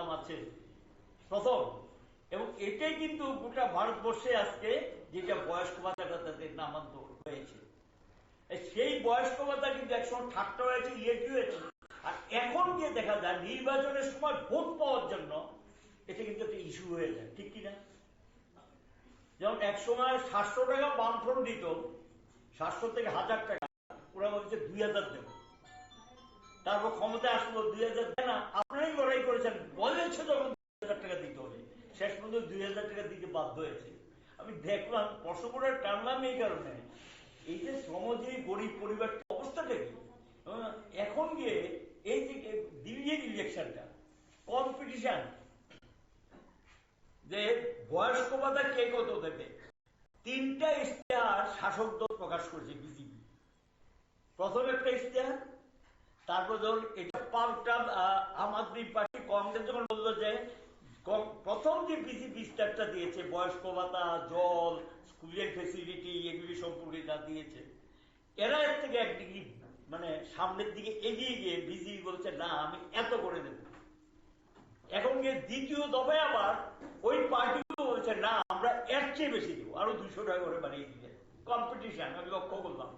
দাম আছে। প্রথম এবং এটাই কিন্তু গোটা ভারতবর্ষে আজকে যেটা বয়স্ক ভাতাটা তাদের নামান্তর হয়েছে। সেই বয়স্ক ভাতা কিন্তু একসময় ঠাট্টা হয়েছে ইয়েটি হয়েছে। আর এখন গিয়ে দেখা যায়, নির্বাচনের সময় ভোট পাওয়ার জন্য এটা কিন্তু একটা ইস্যু হয়ে যায়, ঠিক কিনা যেমন এক সময় সাতশো টাকা বামফ্রন্ট দিত, সাতশো থেকে হাজার টাকা। ওরা বলছে দুই হাজার দেবো। তারপর ক্ষমতায় আসলো, দুই হাজার দেয় না লড়াই করেছেন, বলেছে যখন দুই হাজার টাকা দিতে হবে। শেষ পর্যন্ত দুই হাজার টাকা দিতে বাধ্য হয়েছে। আমি দেখলাম করে টানলাম এই কারণে। এই যে শ্রমজীবী গরিব পরিবারটা অবস্থাটা কি এখন গিয়ে এই যে দিল্লির ইলেকশনটা কম্পিটিশন যে বয়স্ক ভাতা কে কত দেবে? তিনটা ইশতেহার শাসক দল প্রকাশ করেছে বিজেপি। প্রথম একটা ইশতেহার তারপর ধরুন এটা পাল্টা আম আদমি পার্টি কংগ্রেস যখন বলল যে প্রথম যে বিজেপি ইস্তারটা দিয়েছে, বয়স্ক ভাতা, জল, স্কুলের ফেসিলিটি এগুলি সম্পর্কে যা দিয়েছে, এরা এর থেকে এক ডিগ্রি মানে সামনের দিকে এগিয়ে গিয়ে বিজেপি বলছে, না, আমি এত করে দেবো। এখন গিয়ে দ্বিতীয় দফায় আবার ওই পার্টিগুলো বলছে, না, আমরা এর চেয়ে বেশি দেবো। আরও দুশো টাকা করে বাড়িয়ে দিবে কম্পিটিশন আমি লক্ষ্য করলাম।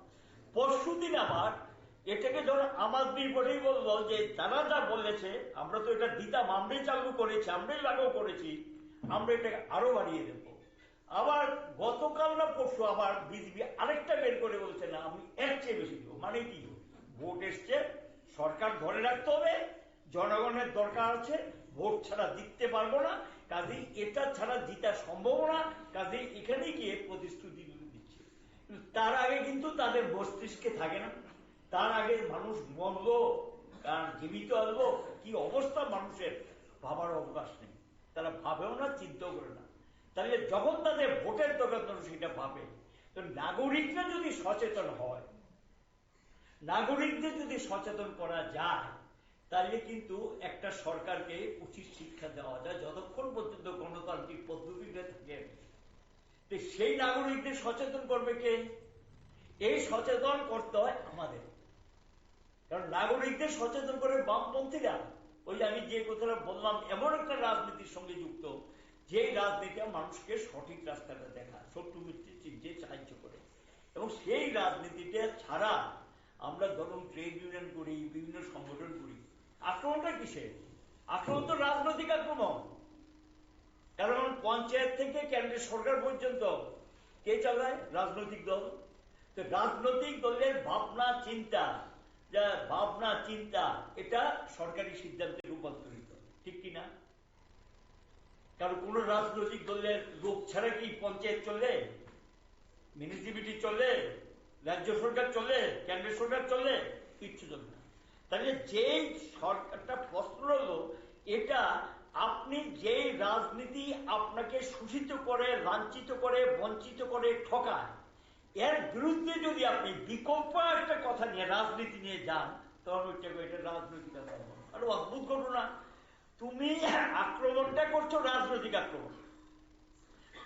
পরশু দিন আবার এটাকে যখন আম আদমির বলেই বলল যে তারা যা বলেছে, আমরা তো এটা দিতাম আমরাই চালু করেছি আমরাই লাগু করেছি, আমরা এটাকে আরও বাড়িয়ে দেবো। আবার গতকাল না পরশু আবার বিজেপি আরেকটা বের করে বলছে, না, আমি এর চেয়ে বেশি দেবো। মানে কি? ভোট এসছে, সরকার ধরে রাখতে হবে, জনগণের দরকার আছে, ভোট ছাড়া জিততে পারব না, কাজেই এটা ছাড়া জিতা সম্ভব না, কাজেই এখানে গিয়ে প্রতিশ্রুতি দিচ্ছে। তার আগে কিন্তু তাদের মস্তিষ্কে থাকে না। তার আগে মানুষ মরলো, কারণ জীবিত আসব কি অবস্থা মানুষের? ভাবার অবকাশ নেই। তারা ভাবেও না, চিন্তাও করে না। তাহলে যখন তাদের ভোটের দরকার তখন সেটা ভাবে। তো নাগরিকরা যদি সচেতন হয়, নাগরিকদের যদি সচেতন করা যায়, তাহলে কিন্তু একটা সরকারকে উচিত শিক্ষা দেওয়া যায়, যতক্ষণ পর্যন্ত গণতান্ত্রিক পদ্ধতিটা থাকে। সেই নাগরিকদের সচেতন করবে কে? এই সচেতন করতে হয় আমাদের। কারণ নাগরিকদের সচেতন করে বামপন্থীরা, ওই আমি যে কথাটা বললাম, এমন একটা রাজনীতির সঙ্গে যুক্ত যে রাজনীতি মানুষকে সঠিক রাস্তাটা দেখা, শত্রু চিনতে সাহায্য করে। এবং সেই রাজনীতিটা ছাড়া আমরা ধরুন ট্রেড ইউনিয়ন করি, বিভিন্ন সংগঠন করি। আক্রমণটা কিসের? আক্রমণ তো রাজনৈতিক আক্রমণ। কারণ পঞ্চায়েত থেকে কেন্দ্রের সরকার পর্যন্ত কে চালায়? রাজনৈতিক দল। তো রাজনৈতিক দলের ভাবনা, চিন্তা যা ভাবনা, চিন্তা, এটা সরকারি সিদ্ধান্তে রূপান্তরিত। ঠিক কিনা কারণ কোন রাজনৈতিক দলের লোক ছাড়া কি পঞ্চায়েত চলে মিউনিসিপিটি চলে রাজ্য সরকার চলে কেন্দ্রের সরকার চলে কিচ্ছু চলে না। তাহলে যেই সরকারটা প্রশ্ন হলো, এটা আপনি যেই রাজনীতি আপনাকে শোষিত করে, লাঞ্ছিত করে, বঞ্চিত করে ঠকায় এর বিরুদ্ধে যদি আপনি বিকল্প একটা কথা নিয়ে, রাজনীতি নিয়ে যান, তখন ওইটাকে এটা রাজনৈতিক আক্রমণ। অদ্ভুত ঘটনা। তুমি আক্রমণটা করছ রাজনৈতিক আক্রমণ।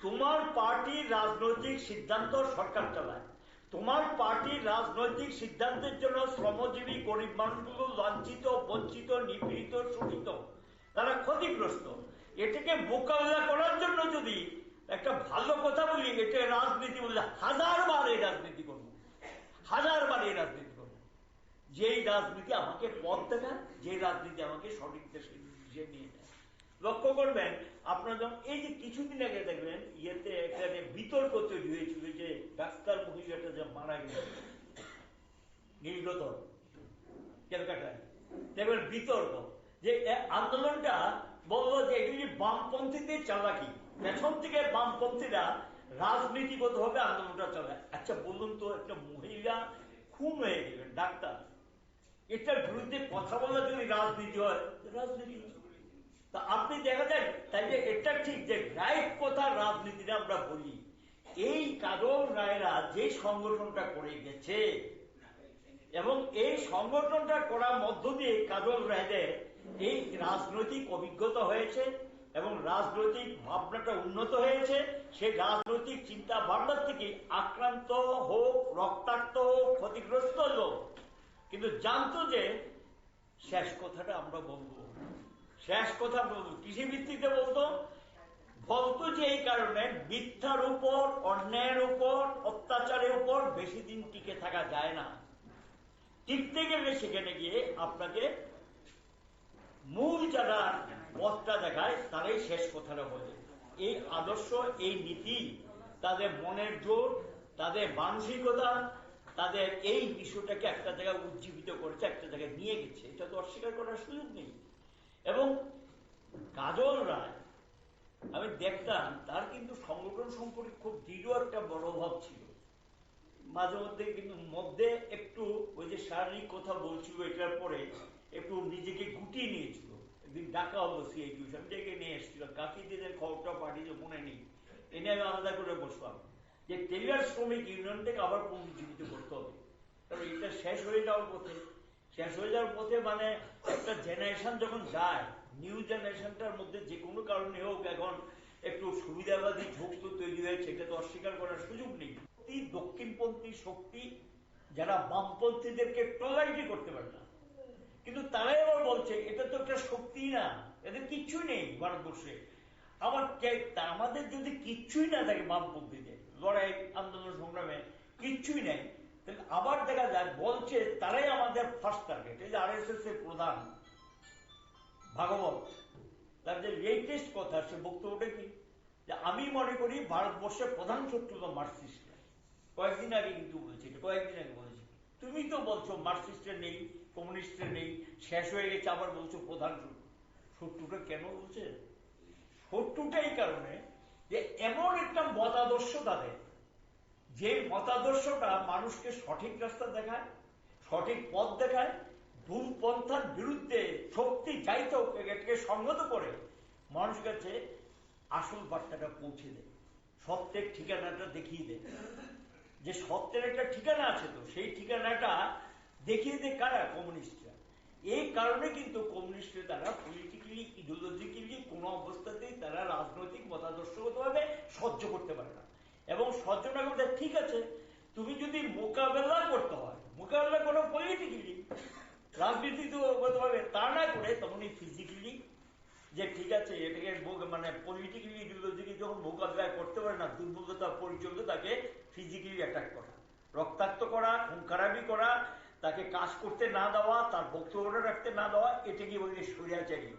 তোমার পার্টির রাজনৈতিক সিদ্ধান্ত সরকার চালায়। তোমার পার্টির রাজনৈতিক সিদ্ধান্তের জন্য শ্রমজীবী গরিব মানুষগুলো লাঞ্ছিত, বঞ্চিত, নিপীড়িত, শোষিত। তারা ক্ষতিগ্রস্ত। এটাকে মোকাবিলা করার জন্য যদি একটা ভালো কথা বলি, এটা রাজনীতি বলে হাজার বার এই রাজনীতি করব। হাজার বার এই রাজনীতি করব। যেই রাজনীতি আমাকে পথ দেখায় যে রাজনীতি আমাকে সঠিক দেশে নিয়ে যায় লক্ষ্য করবেন, আপনারা যখন এই যে কিছুদিন আগে দেখবেন, ইয়েতে এখানে বিতর্ক তৈরি হয়েছিল যে ডাক্তার মহিলাটা যে মারা গেল নীলগত ক্যালকাটায়। দেখবেন বিতর্ক। যে আন্দোলনটা বলল যে এগুলি বামপন্থীদের চালাকি। পেছন থেকে বামপন্থীরা রাজনীতিগত ভাবে আন্দোলনটা চালায় আচ্ছা বলুন তো, একটা মহিলা খুন হয়ে গেলেন, ডাক্তার। এটার বিরুদ্ধে কথা বলা যদি রাজনীতি হয় রাজনীতি তা আপনি দেখা যায় তাইলে এটা ঠিক যে রাইট কথা রাজনীতিটা আমরা বলি। এই কাজল রায়রা যে সংগঠনটা করে গেছে, এবং এই সংগঠনটা করার মধ্য দিয়ে কাজল রায়দের এই রাজনৈতিক অভিজ্ঞতা হয়েছে এবং রাজনৈতিক ভাবনাটা উন্নত হয়েছে, সেই রাজনৈতিক চিন্তা ভাবনার থেকে আক্রান্ত হোক, রক্তাক্ত হোক, ক্ষতিগ্রস্ত হোক কিন্তু জানতো যে শেষ কথাটা আমরা বলব। শেষ কথা বলতো কৃষি ভিত্তিতে বলতো বলতো যে এই কারণে মিথ্যার উপর, অন্যায়ের উপর, অত্যাচারের উপর বেশি দিন টিকে থাকা যায় না। টিকতে গেলে সেখানে গিয়ে আপনাকে মূল যারা পথটা দেখায়, তারাই শেষ কথাটা বলে। এই আদর্শ, এই নীতি, তাদের মনের জোর, তাদের মানসিকতা, তাদের এই বিষয়টাকে একটা জায়গায় উজ্জীবিত করেছে, একটা জায়গায় নিয়ে গেছে। এটা তো অস্বীকার করার সুযোগ নেই। এবং কাজল রায়, আমি দেখতাম, তার কিন্তু সংগঠন সম্পর্কে খুব দৃঢ় একটা মনোভাব ছিল। মাঝে মধ্যে কিন্তু মধ্যে একটু ওই যে শারীরিক কথা বলছিল এটার পরে, একটু নিজেকে গুটিয়ে নিয়েছিল। একদিন ডাকা আমি ডেকে নিয়ে খবরটা পাঠিয়েছে, মনে নেই। এনে আমি আলাদা করে বসলাম। যে টেলার শ্রমিক আবার পুনর্জীবিত করতে হবে। কারণ এটা শেষ হয়ে যাওয়ার পথে, শেষ হয়ে যাওয়ার পথে মানে একটা জেনারেশন যখন যায় নিউ জেনারেশনটার মধ্যে যে কোনো কারণে হোক এখন একটু সুবিধাবাদী ঝোঁক তো তৈরি হয়েছে এটা তো অস্বীকার করার সুযোগ নেই। দক্ষিণপন্থী শক্তি যারা বামপন্থীদেরকে টলারিটি করতে পারে না। কিন্তু তারাই আবার বলছে, এটা তো একটা শক্তি না, এদের কিচ্ছুই নেই ভারতবর্ষে। আবার আমাদের যদি কিচ্ছুই না থাকে বামপন্থীদের লড়াই, আন্দোলন, সংগ্রামে কিচ্ছুই নেই, তাহলে আবার দেখা যায় বলছে তারাই আমাদের ফার্স্ট টার্গেট এই যে আর এস এস এর প্রধান ভাগবত, তার যে লেটেস্ট কথা, সে বক্তব্যটা কি? যে আমি মনে করি ভারতবর্ষের প্রধান শত্রু তো মার্কসিস্ট কয়েকদিন আগে কিন্তু বলেছি কয়েকদিন আগে বলেছি। তুমি তো বলছো মার্কসিস্টের নেই কমিউনিস্টের নেই, শেষ হয়ে গেছে আবার বলছো প্রধান শত্রু শত্রুটা কেন বলছে? শত্রুটা এই কারণে যে এমন একটা মতাদর্শ তাদের, যে মতাদর্শটা মানুষকে সঠিক রাস্তা দেখায়, সঠিক পথ দেখায় ভুল পন্থার বিরুদ্ধে শক্তি হোক এটাকে সংগত করে মানুষ কাছে আসল বার্তাটা পৌঁছে দেয়, সত্যের ঠিকানাটা দেখিয়ে দেয়। যে সত্যের একটা ঠিকানা আছে তো, সেই ঠিকানাটা দেখিয়ে দেয় কারা কমিউনিস্টরা এই কারণে কিন্তু কমিউনিস্টরা তারা পলিটিক্যালি ইডিওলজিক্যালি কোনো অবস্থাতেই তারা রাজনৈতিক মতাদর্শগতভাবে সহ্য করতে পারে না। এবং সহ্য না করতে ঠিক আছে, তুমি যদি মোকাবেলা করতে হয়, মোকাবেলা করো পলিটিক্যালি রাজনীতিগতভাবে তা না করে তখন এই ফিজিক্যালি যে ঠিক আছে, এটাকে মানে পলিটিক্যালি ইডিওলজিকে যখন মোকাবিলা করতে পারে না, দুর্বলতা পরিচয় তাকে ফিজিক্যালি অ্যাটাক করা। রক্তাক্ত করা খুন খারাপি করা তাকে কাজ করতে না দেওয়া, তার বক্তব্যটা রাখতে না দেওয়া এটাকে বলি স্বৈরাচারী?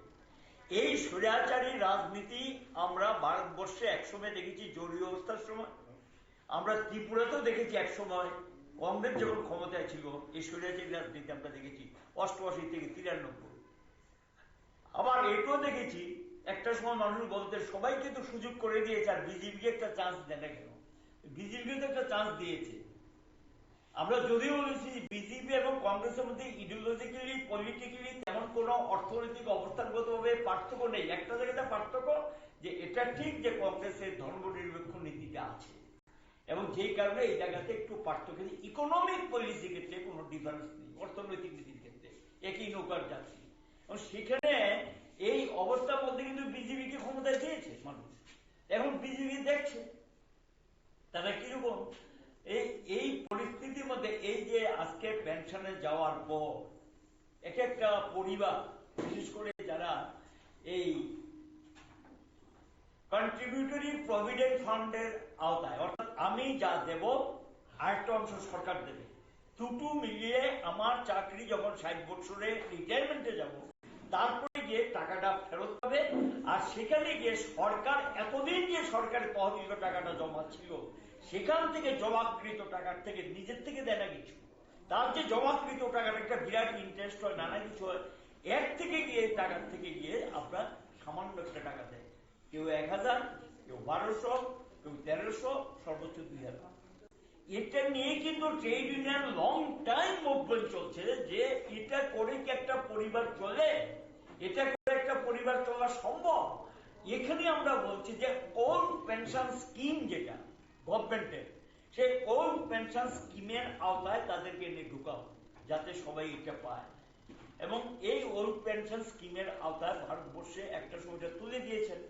এই স্বৈরাচারী রাজনীতি আমরা ভারতবর্ষে একসময় দেখেছি জরুরি অবস্থার সময়। আমরা ত্রিপুরাতেও দেখেছি একসময়, কংগ্রেস যখন ক্ষমতায় ছিল, এই স্বৈরাচারী রাজনীতি আমরা দেখেছি, অষ্টআশি থেকে তিরানব্বই। আবার এটাও দেখেছি, একটা সময় মানুষ বলতে সবাইকে তো সুযোগ করে দিয়েছে, আর বিজেপিকে একটা চান্স দেয় না কেন? বিজেপিকে তো একটা চান্স দিয়েছে। আমরা যদিও বলেছি, বিজেপি এবং কংগ্রেসের মধ্যে ইডিওলজিক্যালি পলিটিক্যালি তেমন কোনো অর্থনৈতিক অবস্থানগতভাবে পার্থক্য নেই। একটা জায়গাতে পার্থক্য যে এটা ঠিক যে কংগ্রেসের ধর্মনিরপেক্ষ নীতিটা আছে। এবং যেই কারণে এই জায়গাতে একটু পার্থক্য ইকোনমিক পলিসি ক্ষেত্রে কোনো ডিফারেন্স নেই, অর্থনৈতিক নীতির ক্ষেত্রে। একই নৌকার যাত্রী। এবং সেখানে এই অবস্থার মধ্যে কিন্তু বিজেপিকে ক্ষমতায় দিয়েছে মানুষ। এখন বিজেপি দেখছে, তারা কীরকম? এই পরিস্থিতির মধ্যে এই যে আজকে পেনশনে যাওয়ার পর এক একটা পরিবার, বিশেষ করে যারা এই কন্ট্রিবিউটরি প্রভিডেন্ট ফান্ডের আওতায়, অর্থাৎ আমি যা দেব, আরেকটা অংশ সরকার দেবে। দুটো মিলিয়ে আমার চাকরি যখন ষাট বছরে রিটায়ারমেন্টে যাব, তারপরে গিয়ে টাকাটা ফেরত পাবে। আর সেখানে গিয়ে সরকার, এতদিন যে সরকারের তহবিল টাকাটা জমা ছিল সেখান থেকে জমাকৃত টাকার থেকে নিজের থেকে দেয় না কিছু। তার যে জমাকৃত টাকার একটা বিরাট ইন্টারেস্ট হয়, নানা কিছু হয়, এর থেকে গিয়ে, টাকার থেকে গিয়ে আপনার সামান্য একটা টাকা দেয় কেউ এক হাজার, কেউ বারোশো, কেউ তেরোশো, সর্বোচ্চ দুই হাজার এটা নিয়ে কিন্তু trade union long time movement চলছে যে এটা করে কি একটা পরিবার চলে? এটা করে একটা পরিবার চলা সম্ভব? এখানে আমরা বলছি যে কোন পেনশন স্কিম যেটা গভর্নমেন্টের সেই ওল্ড পেনশন স্কিমের আওতায় তাদেরকে এনে ঢুকাও, যাতে সবাই এটা পায়। এবং এই ওল্ড পেনশন স্কিমের আওতায় ভারতবর্ষে একটা সময়টা তুলে দিয়েছেন।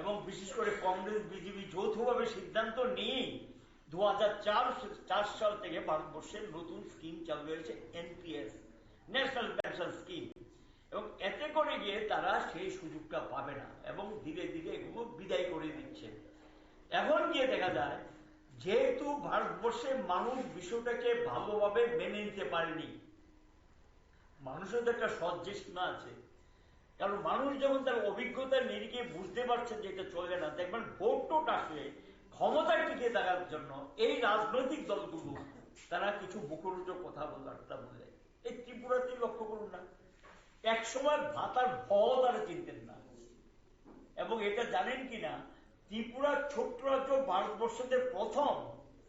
এবং বিশেষ করে কংগ্রেস, বিজেপি যৌথভাবে সিদ্ধান্ত নিয়ে দু চার সাল থেকে ভারতবর্ষের নতুন স্কিম চালু হয়েছে, এনপিএস, ন্যাশনাল পেনশন স্কিম। এবং এতে করে গিয়ে তারা সেই সুযোগটা পাবে না এবং ধীরে ধীরে এগুলো বিদায় করে দিচ্ছে। এখন গিয়ে দেখা যায়, যেহেতু ভারতবর্ষের মানুষ বিষয়টাকে ভালোভাবে মেনে নিতে পারেনি, মানুষের তো একটা সজ্জেষ্ণা আছে, কারণ মানুষ যখন তার অভিজ্ঞতার নিরিখে বুঝতে পারছে যে এটা চলে না, দেখবেন ভোট আসলে ক্ষমতায় টিকে থাকার জন্য এই রাজনৈতিক দলগুলো, তারা কিছু মুখরোচক কথা বার্তা বলে। এই ত্রিপুরাতেই লক্ষ্য করুন না এক সময় ভাতার ভয় তারা চিনতেন না। এবং এটা জানেন কিনা ত্রিপুরা ছোট্ট রাজ্য ভারতবর্ষের প্রথম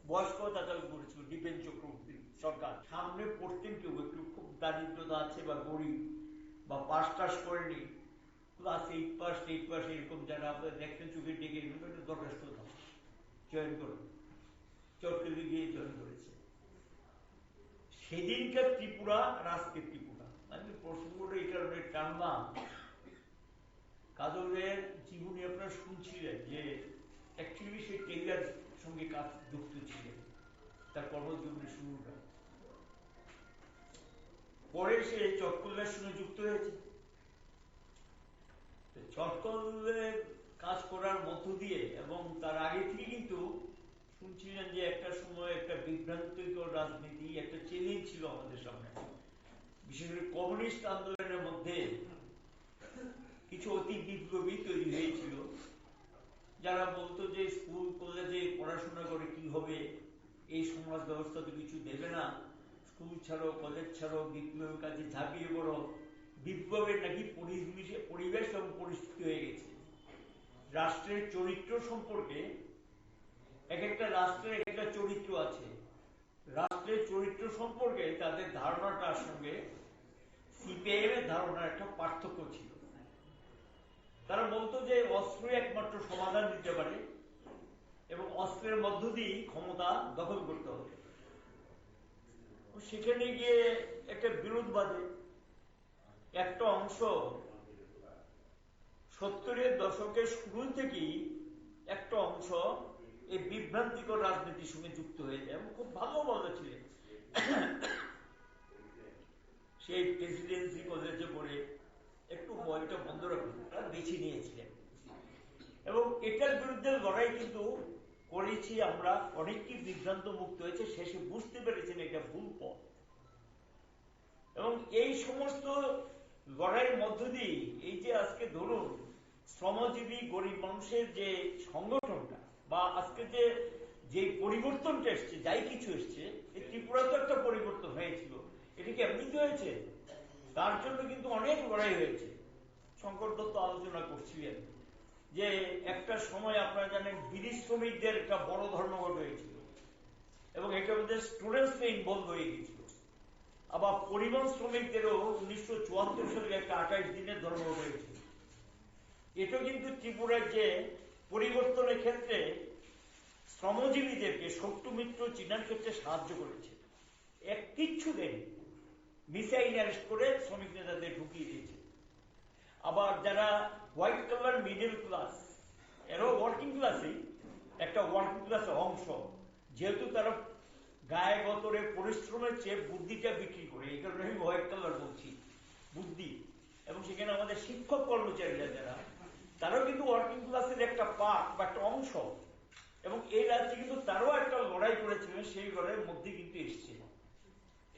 বয়স্ক চালু করেছিল দীপেন চক্রবর্তী সরকার। সামনে পড়তেন কেউ, একটু খুব দারিদ্রতা আছে বা গরিব বা পাস টাস করেনি class eight pass eight pass এরকম যারা আপনার দেখছেন চোখে ডেকে একটা যথেষ্ট জয়েন করে চট্টগ্রামে গিয়ে জয়েন করেছে। সেদিনকার ত্রিপুরা আর আজকের ত্রিপুরা। আমি প্রসঙ্গটা এই কারণে টানলাম। কাজলের জীবনী আপনারা শুনছিলেন যে অ্যাকচুয়ালি সে টেইলার সঙ্গে কাজ যুক্ত ছিলেন। তার কর্মজীবনের শুরুটা। পরে সে চটকলের সঙ্গে যুক্ত হয়েছে। চটকলের কাজ করার মধ্য দিয়ে এবং তার আগে থেকে কিন্তু শুনছিলেন যে একটা সময় একটা বিভ্রান্তিকর রাজনীতি, একটা চ্যালেঞ্জ ছিল আমাদের সামনে। বিশেষ করে কমিউনিস্ট আন্দোলনের মধ্যে কিছু অতি বিপ্লবী তৈরি হয়েছিল। যারা বলতো যে স্কুল, কলেজে পড়াশোনা করে কি হবে, এই সমাজ ব্যবস্থা তো কিছু দেবে না। স্কুল ছাড়ো, কলেজ ছাড়ো, বিপ্লবের কাজে ঝাঁপিয়ে পড়ো। বিপ্লবের নাকি পরিবেশে এবং পরিস্থিতি হয়ে গেছে। রাষ্ট্রের চরিত্র সম্পর্কে এক একটা রাষ্ট্রের এক একটা চরিত্র আছে। রাষ্ট্রের চরিত্র সম্পর্কে তাদের ধারণাটার সঙ্গে সিপিআইএম এর ধারণার একটা পার্থক্য ছিল। তারা বলতো যে অস্ত্রই একমাত্র সমাধান দিতে পারে এবং অস্ত্রের মধ্য দিয়েই ক্ষমতা দখল করতে হবে। সেখানে গিয়ে একটা বিরোধ বাঁধে। একটা অংশ সত্তরের দশকের শুরু থেকেই একটা অংশ এই বিভ্রান্তিকর রাজনীতির সঙ্গে যুক্ত হয়ে যায় এবং খুব ভালো ভালো ছিলেন সেই প্রেসিডেন্সি কলেজে পড়ে একটু বইটা বন্ধ রাখুন। তারা বেছে নিয়েছিলেন। এবং এটার বিরুদ্ধে লড়াই কিন্তু করেছি আমরা। অনেকই বিভ্রান্ত মুক্ত হয়েছে, শেষে বুঝতে পেরেছেন এটা ভুল পথ। এবং এই সমস্ত লড়াইয়ের মধ্য দিয়ে এই যে আজকে ধরুন, শ্রমজীবী গরিব মানুষের যে সংগঠনটা, বা আজকে যে যে পরিবর্তনটা এসছে, যাই কিছু এসছে, এই ত্রিপুরা তো একটা পরিবর্তন হয়েছিল। এটা কি এমনিতে হয়েছে? তার জন্য কিন্তু অনেক লড়াই হয়েছে। শঙ্কর দত্ত আলোচনা করছিলেন যে একটা সময় আপনারা জানেন বিড়ি শ্রমিকদের একটা বড় ধর্মঘট হয়েছিল এবং এটার মধ্যে স্টুডেন্টসরা ইনভলভ হয়ে গেছিল আবার পরিবহন শ্রমিকদেরও উনিশশো চুয়াত্তর সালে একটা আঠাইশ দিনের ধর্মঘট হয়েছিল। এটা কিন্তু ত্রিপুরার যে পরিবর্তনের ক্ষেত্রে শ্রমজীবীদেরকে শত্রু মিত্র চিনার ক্ষেত্রে সাহায্য করেছে। এক কিচ্ছু দেয়নি। মিসাইল অ্যারেস্ট করে শ্রমিক নেতাদের ঢুকিয়ে দিয়েছে। আবার যারা হোয়াইট কালার মিডল ক্লাস, এরাও ওয়ার্কিং ক্লাসেই একটা ওয়ার্কিং ক্লাসের অংশ, যেহেতু তারা গায়ে গতরে পরিশ্রমের চেয়ে বুদ্ধিটা বিক্রি করে, এই কারণে আমি হোয়াইট কালার বলছি, বুদ্ধি। এবং সেখানে আমাদের শিক্ষক কর্মচারীরা যারা, তারাও কিন্তু ওয়ার্কিং ক্লাসের একটা পার্ট বা একটা অংশ। এবং এই রাজ্যে কিন্তু তারাও একটা লড়াই করেছিলেন, সেই লড়াইয়ের মধ্যে কিন্তু এসছে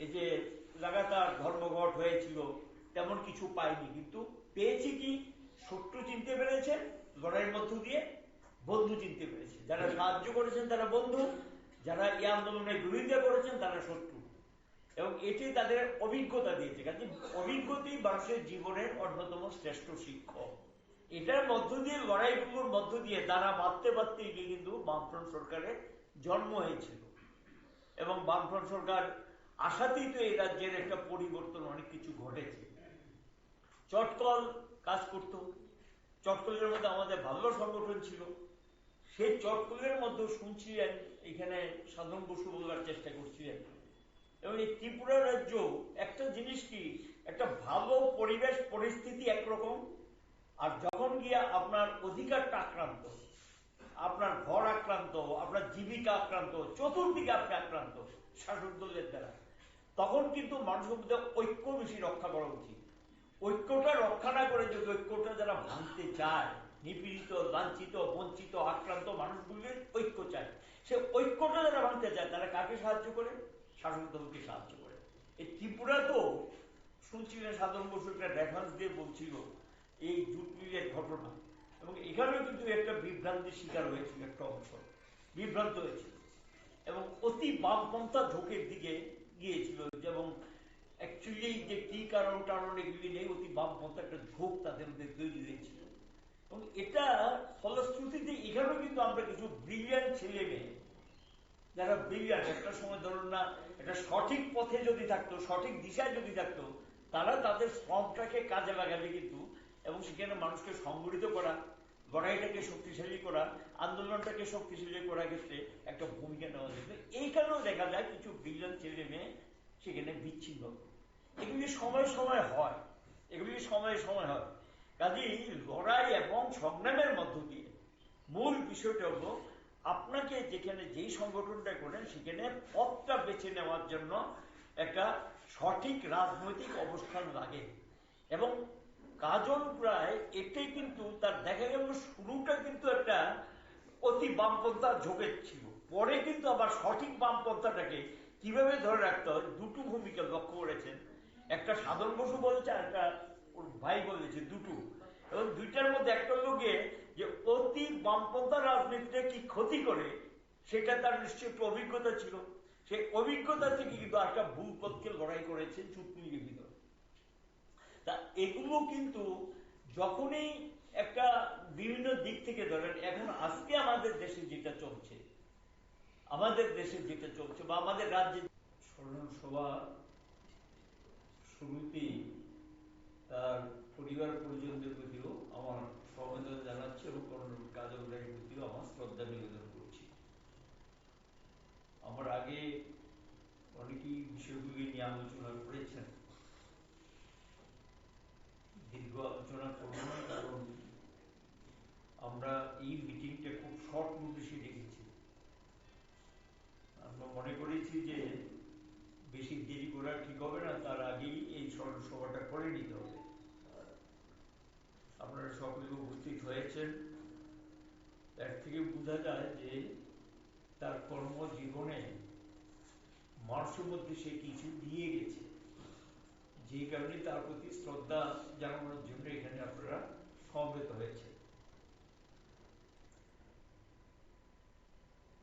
এই যে লাগাতার ধর্মঘট হয়েছিল, তেমন কিছু পাইনি। কিন্তু পেয়েছি কি? শত্রু চিনতে পেরেছেন লড়াইয়ের মধ্য দিয়ে বন্ধু চিনতে পেরেছে। যারা সাহায্য করেছেন তারা বন্ধু, যারা এই আন্দোলনের বিরোধিতা করেছেন তারা শত্রু। এবং এটি তাদের অভিজ্ঞতা দিয়েছে। কাজে অভিজ্ঞতাই মানুষের জীবনের অন্যতম শ্রেষ্ঠ শিক্ষক। এটার মধ্য দিয়ে, লড়াইগুলোর মধ্য দিয়ে তারা বাঁধতে বাঁধতে গিয়ে কিন্তু বামফ্রন্ট সরকারের জন্ম হয়েছিল। এবং বামফ্রন্ট সরকার আশাতেই তো এই রাজ্যের একটা পরিবর্তন, অনেক কিছু ঘটেছে। চটকল কাজ করত। চটকলের মধ্যে আমাদের ভালো সংগঠন ছিল। সেই চটকলের মধ্যে শুনছিলেন, এখানে সাধন বসু বলার চেষ্টা করছিলেন। এবং এই ত্রিপুরা রাজ্য, একটা জিনিস কি, একটা ভালো পরিবেশ, পরিস্থিতি একরকম, আর যখন গিয়া আপনার অধিকারটা আক্রান্ত, আপনার ঘর আক্রান্ত, আপনার জীবিকা আক্রান্ত, চতুর্দিকে আপনি আক্রান্ত, শাসক দলের দ্বারা। তখন কিন্তু মানুষের মধ্যে ঐক্য বেশি রক্ষা করা উচিত। ঐক্যটা রক্ষা না করে যদি ঐক্যটা যারা ভাঙতে চায়, নিপীড়িত, লাঞ্ছিত, বঞ্চিত, আক্রান্ত মানুষগুলির ঐক্য চায়। সে ঐক্যটা যারা ভাঙতে চায়, তারা কাকে সাহায্য করে? শাসক দলকে সাহায্য করে। এই ত্রিপুরা তো শুনছিলেন সাধারণ বসু একটা রেফারেন্স দিয়ে বলছিল, এই জুটমিলের ঘটনা। এবং এখানেও কিন্তু একটা বিভ্রান্তির শিকার হয়েছিল, একটা অংশ। বিভ্রান্ত হয়েছিল। এবং অতি বামপন্থা ঝোঁকের দিকে গিয়েছিল এবং অ্যাকচুয়ালি যে কি কারণ টারণ এগুলি নেই, অতি বামপন্থা একটা ঝোঁক তাদের মধ্যে তৈরি হয়েছিল। এবং এটা ফলশ্রুতিতে এখানেও কিন্তু আমরা কিছু ব্রিলিয়ান্ট ছেলে মেয়ে, যারা ব্রিলিয়ান্ট একটা সময় ধরুন না, একটা সঠিক পথে যদি থাকতো, সঠিক দিশায় যদি থাকতো, তারা তাদের শ্রমটাকে কাজে লাগাবে কিন্তু, এবং সেখানে মানুষকে সংগঠিত করা লড়াইটাকে শক্তিশালী করা, আন্দোলনটাকে শক্তিশালী করার ক্ষেত্রে একটা ভূমিকা নেওয়া যেত এইখানেও দেখা যায় কিছু ব্রিলিয়ান্ট ছেলে মেয়ে সেখানে বিচ্ছিন্ন। এগুলি সময় সময় হয়। এগুলি সময়ে সময় হয়। কাজেই লড়াই এবং সংগ্রামের মধ্য দিয়ে মূল বিষয়টা হলো আপনাকে যেখানে যেই সংগঠনটা করেন সেখানে পথটা বেছে নেওয়ার জন্য একটা সঠিক রাজনৈতিক অবস্থান লাগে। এবং কাজল প্রায় এটাই কিন্তু তার দেখা গেল শুরুটা কিন্তু একটা অতি বামপন্থার ঝোঁকের ছিল। পরে কিন্তু আবার সঠিক বামপন্থাটাকে কীভাবে ধরে রাখতে হয় দুটো ভূমিকা লক্ষ্য করেছেন। একটা সাধারণ বসু বলেছে আর একটা ওর ভাই বলেছে দুটো। এবং দুইটার মধ্যে একটা লোকে যে অতি বামপন্থা রাজনীতিটা কি ক্ষতি করে, সেটা তার নিশ্চয় একটা অভিজ্ঞতা ছিল। সেই অভিজ্ঞতা থেকে কিন্তু একটা ভুল পথকে লড়াই করেছে চুটমিলির ভিতরে তা এগুলো কিন্তু যখনই একটা বিভিন্ন দিক থেকে ধরেন, এখন আজকে আমাদের দেশে যেটা চলছে, আমাদের দেশে যেটা চলছে বা আমাদের রাজ্যে স্মরণ সভা শুরুতেই তার পরিবার পরিজনদের প্রতিও আমার সমবেদনা জানাচ্ছি এবং করোনার কাজল রায়ের প্রতিও আমার শ্রদ্ধা নিবেদন করছি। আমার আগে অনেকেই বিষয়গুলি নিয়ে আলোচনা করেছেন। দীর্ঘ আলোচনা করব না, কারণ আমরা এই মিটিংটা খুব শর্ট নোটিশে রেখেছি আমরা মনে করেছি যে বেশি দেরি করা ঠিক হবে না, তার আগেই এই স্মরণ সভাটা করে নিতে হবে। আপনারা সকলে উপস্থিত হয়েছেন। তার থেকে বোঝা যায় যে তার কর্মজীবনে মানুষের মধ্যে সে কিছু দিয়ে গেছে। যে কারণে তার প্রতি শ্রদ্ধা জানানোর জন্য এখানে আপনারা সমবেত হয়েছে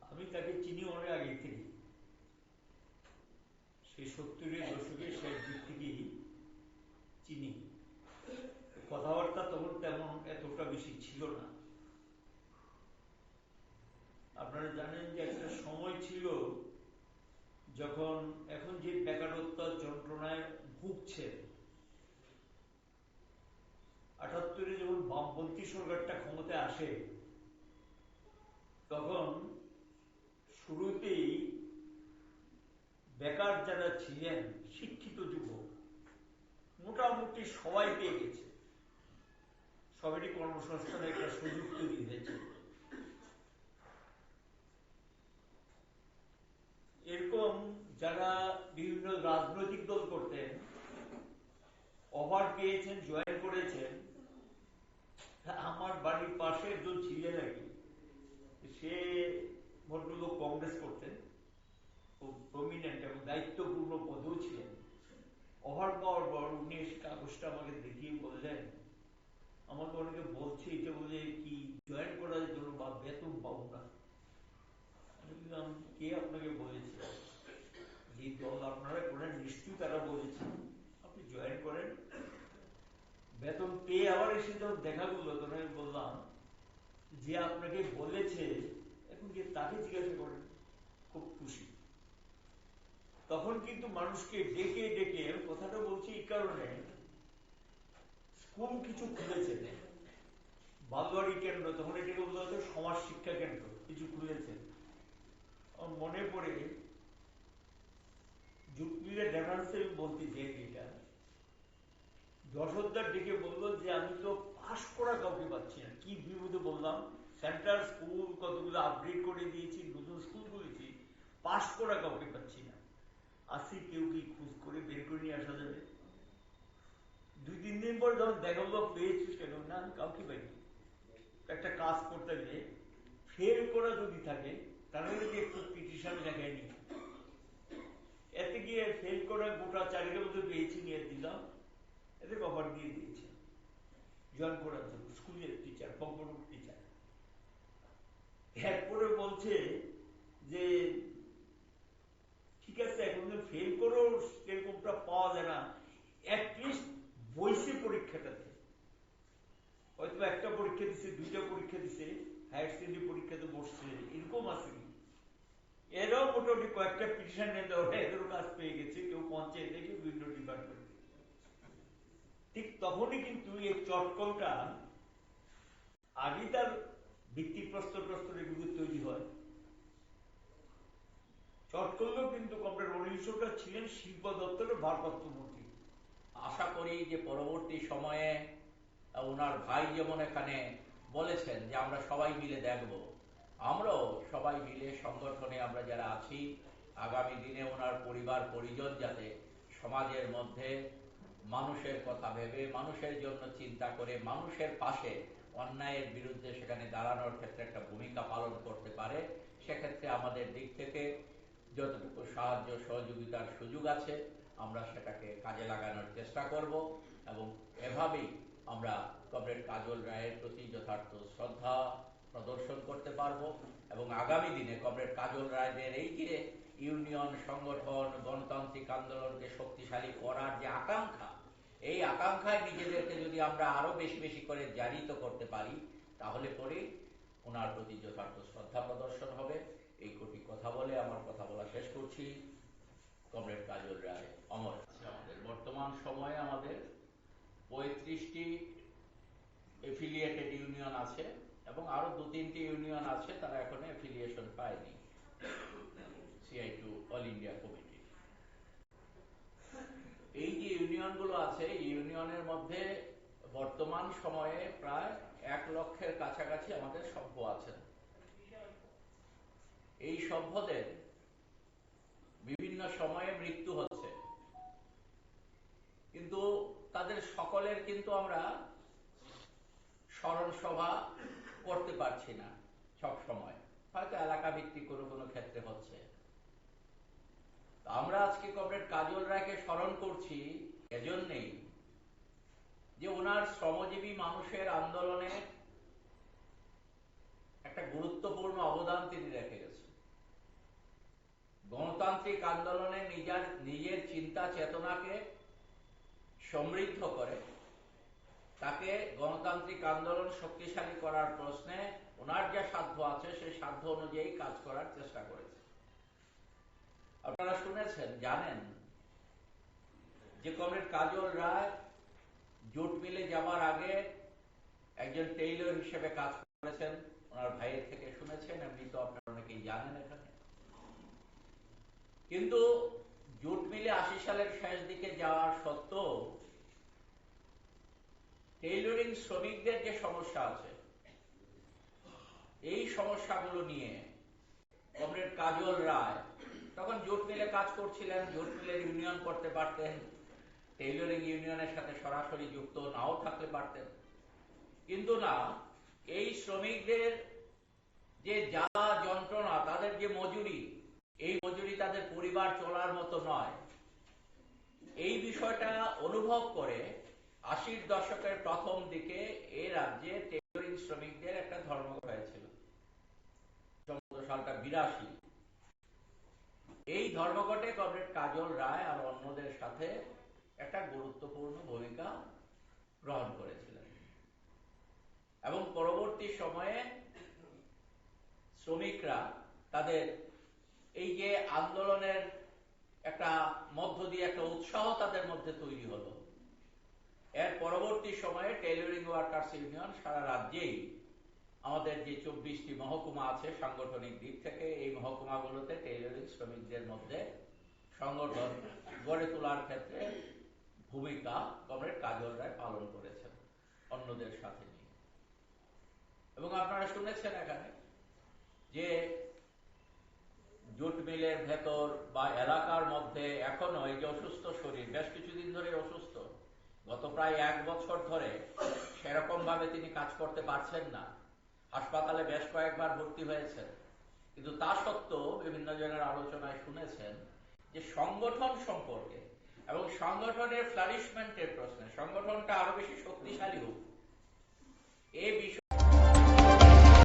আমি তাকে চিনি অনেক আগে থেকে সেই সত্তরের দশকে শেষ দিক থেকেই চিনি। কথাবার্তা তখন তেমন এতটা বেশি ছিল না। আপনারা জানেন যে একটা সময় ছিল যখন এখন যে বেকারত্ব ভুগছে। আটাত্তরে যখন বামপন্থী সরকারটা ক্ষমতায় আসে, তখন শুরুতেই বেকার যারা ছিলেন, শিক্ষিত যুবক, মোটামুটি সবাই পেয়ে গেছে। সবারই কর্মসংস্থানের একটা সুযোগ তৈরি হয়েছে। এরকম যারা বিভিন্ন রাজনৈতিক দল করতেন অফার পেয়েছেন, জয়েন করেছেন। আমার বাড়ির পাশে একজন ছিলেন আর কি। সে ভদ্রলোক কংগ্রেস করতেন। খুব প্রমিনেন্ট এবং দায়িত্বপূর্ণ পদেও ছিলেন। অভার পাওয়ার পর উনি কাগজটা আমাকে দেখিয়ে বললেন, আমাকে অনেকে বলছে এটা বলে কি জয়েন করার জন্য বা বেতন পাবো না আমি বললাম কে আপনাকে বলেছে যে দল আপনারা করেন নিশ্চয়ই তারা বলেছে আপনি জয়েন করেন বেতন পেয়ে আবার এসে যখন দেখা করল, তখন আমি বললাম যে আপনাকে বলেছে, এখন যে তাকে জিজ্ঞাসা করেন খুব খুশি। তখন কিন্তু মানুষকে ডেকে ডেকে কথাটা বলছি এই কারণে, স্কুল কিছু খুলেছে। বালবাড়ি কেন্দ্র, তখন এটাকে বলা হতো সমাজ শিক্ষা কেন্দ্র, কিছু খুলেছে। মনে পড়ে রেফারেন্সে আমি বলতে চাই এটা। যশোরদার ডেকে বলল যে, আমি তো পাশ করা কাউকে পাচ্ছি না। কি বিপদে বললাম সেন্টার স্কুল কতগুলো আপগ্রেড করে দিয়েছি, নতুন স্কুল করেছি পাশ করা কাউকে পাচ্ছি না। আসি, কেউ কি খোঁজ করে বের করে নিয়ে আসা যাবে? দুই, তিন দিন দেখাবো পেয়েছি কেন? না, আমি কাউকে পাইনি। একটা কাজ করতে গেলে ফেল করা যদি থাকে, তাহলে যদি একটু পিটিশন দেখায় নি। এতে গিয়ে ফেল করা গোটা চারিকের মধ্যে পেয়েছি নিয়ে দিলাম। এতে কভার দিয়ে দিয়েছে। জয়েন করার জন্য, স্কুলের টিচার কম্পিউটার টিচার এরপরে বলছে যে, ঠিক আছে, এখন ফেল করেও এরকমটা পাওয়া যায় না। অ্যাটলিস্ট বইসে পরীক্ষাটাতে হয়তো একটা পরীক্ষা দিছে, দুইটা পরীক্ষা দিছে হায়ার সেকেন্ডারি পরীক্ষাতে বসছে, এরকম আছে কি? এরাও মোটামুটি কয়েকটা পিটিশন নিয়ে দেওয়া এদেরও কাজ পেয়ে গেছে, কেউ পঞ্চায়েতে, কেউ বিভিন্ন ডিপার্টমেন্টে ঠিক তখনই কিন্তু এই চটকলটা আগেই তার ভিত্তিপ্রস্তর প্রস্তর এগুলো তৈরি হয়। চটকলেও কিন্তু কমরেড অনিশটা ছিলেন শিল্প দপ্তরের ভারপ্রাপ্ত মন্ত্রী। আশা করি যে পরবর্তী সময়ে ওনার ভাই যেমন এখানে বলেছেন যে আমরা সবাই মিলে দেখব, আমরাও সবাই মিলে সংগঠনে আমরা যারা আছি, আগামী দিনে ওনার পরিবার পরিজন যাতে সমাজের মধ্যে মানুষের কথা ভেবে, মানুষের জন্য চিন্তা করে, মানুষের পাশে অন্যায়ের বিরুদ্ধে সেখানে দাঁড়ানোর ক্ষেত্রে একটা ভূমিকা পালন করতে পারে, সেক্ষেত্রে আমাদের দিক থেকে যতটুকু সাহায্য, সহযোগিতার সুযোগ আছে, আমরা সেটাকে কাজে লাগানোর চেষ্টা করব এবং এভাবেই আমরা কমরেড কাজল রায়ের প্রতি যথার্থ শ্রদ্ধা প্রদর্শন করতে পারব এবং আগামী দিনে কমরেড কাজল রায়দের এই যে ইউনিয়ন সংগঠন, গণতান্ত্রিক আন্দোলনকে শক্তিশালী করার যে আকাঙ্ক্ষা এই আকাঙ্ক্ষায় নিজেদেরকে যদি আমরা আরও বেশি বেশি করে জারিত করতে পারি, তাহলে পরে ওনার প্রতি যথার্থ শ্রদ্ধা প্রদর্শন হবে। এই কোটি কথা বলে আমার কথা বলা শেষ করছি। কমরেড কাজল রায়, অমর। আমাদের বর্তমান সময়ে আমাদের পঁয়ত্রিশটি এফিলিয়েটেড ইউনিয়ন আছে এবং আরও দু তিনটি ইউনিয়ন আছে, তারা এখনও এফিলিয়েশন পায়নি। CI to all India committee এই যে ইউনিয়নগুলো আছে, ইউনিয়নের মধ্যে বর্তমান সময়ে প্রায় এক লক্ষের কাছাকাছি আমাদের সভ্য আছেন। এই সভ্যদের বিভিন্ন সময়ে মৃত্যু হচ্ছে। কিন্তু তাদের সকলের কিন্তু আমরা স্মরণ সভা করতে পারছি না সব সময়। হয়তো এলাকা ভিত্তিক কোনো কোনো ক্ষেত্রে হচ্ছে। আমরা আজকে কমরেড কাজল রায়কে স্মরণ করছি এজন্যেই যে ওনার শ্রমজীবী মানুষের আন্দোলনে একটা গুরুত্বপূর্ণ অবদান তিনি রেখে গেছেন। গণতান্ত্রিক আন্দোলনে নিজের নিজের চিন্তা চেতনাকে সমৃদ্ধ করে তাকে গণতান্ত্রিক আন্দোলন শক্তিশালী করার প্রশ্নে ওনার যা সাধ্য আছে, সেই সাধ্য অনুযায়ী কাজ করার চেষ্টা করেছে। আপনারা শুনেছেন, জানেন যে কমরেড কাজল রায় জুট মিলে যাবার আগে একজন টেইলর হিসেবে কাজ করেছেন। ওনার ভাইয়ের থেকে শুনেছেন, এমনি তো আপনারা অনেকেই জানেন এখানে। কিন্তু জুট মিলে আশি সালের শেষ দিকে যাওয়ার সত্ত্বেও টেইলরিং শ্রমিকদের যে সমস্যা আছে, এই সমস্যাগুলো নিয়ে কমরেড কাজল রায় তখন জোট মিলে কাজ করছিলেন, জোট মিলের ইউনিয়ন করতে পারতেন। টেইলরিং ইউনিয়নের সাথে সরাসরি যুক্ত নাও থাকতে পারতেন। কিন্তু না, এই শ্রমিকদের যে জ্বালা যন্ত্রণা, তাদের যে মজুরি, এই মজুরি তাদের পরিবার চলার মতো নয়। এই বিষয়টা অনুভব করে আশির দশকের প্রথম দিকে এই রাজ্যে টেইলরিং শ্রমিকদের একটা ধর্মঘট হয়েছিল। সালটা বিরাশি। এই ধর্মঘটে কমরেড কাজল রায় আর অন্যদের সাথে একটা গুরুত্বপূর্ণ ভূমিকা গ্রহণ করেছিলেন। এবং পরবর্তী সময়ে শ্রমিকরা তাদের এই যে আন্দোলনের একটা মধ্য দিয়ে একটা উৎসাহ তাদের মধ্যে তৈরি হলো। এর পরবর্তী সময়ে টেইলরিং ওয়ার্কার্স ইউনিয়ন সারা রাজ্যেই আমাদের যে চব্বিশটি মহকুমা আছে সাংগঠনিক দিক থেকে, এই মহকুমাগুলোতে টেইলরিং শ্রমিকদের মধ্যে সংগঠন গড়ে তোলার ক্ষেত্রে ভূমিকা কমরেড কাজল রায় পালন করেছেন, অন্যদের সাথে নিয়ে। এবং আপনারা শুনেছেন এখানে যে জুট মিলের ভেতর বা এলাকার মধ্যে এখনও এই যে অসুস্থ শরীর, বেশ কিছুদিন ধরে অসুস্থ, গত প্রায় এক বছর ধরে সেরকম ভাবে তিনি কাজ করতে পারছেন না। হাসপাতালে বেশ কয়েকবার ভর্তি হয়েছেন। কিন্তু তা সত্ত্বেও বিভিন্ন জনের আলোচনায় শুনেছেন যে সংগঠন সম্পর্কে এবং সংগঠনের ফ্লারিশমেন্টের প্রশ্নে সংগঠনটা আরও বেশি শক্তিশালী হোক। এ বিষয়ে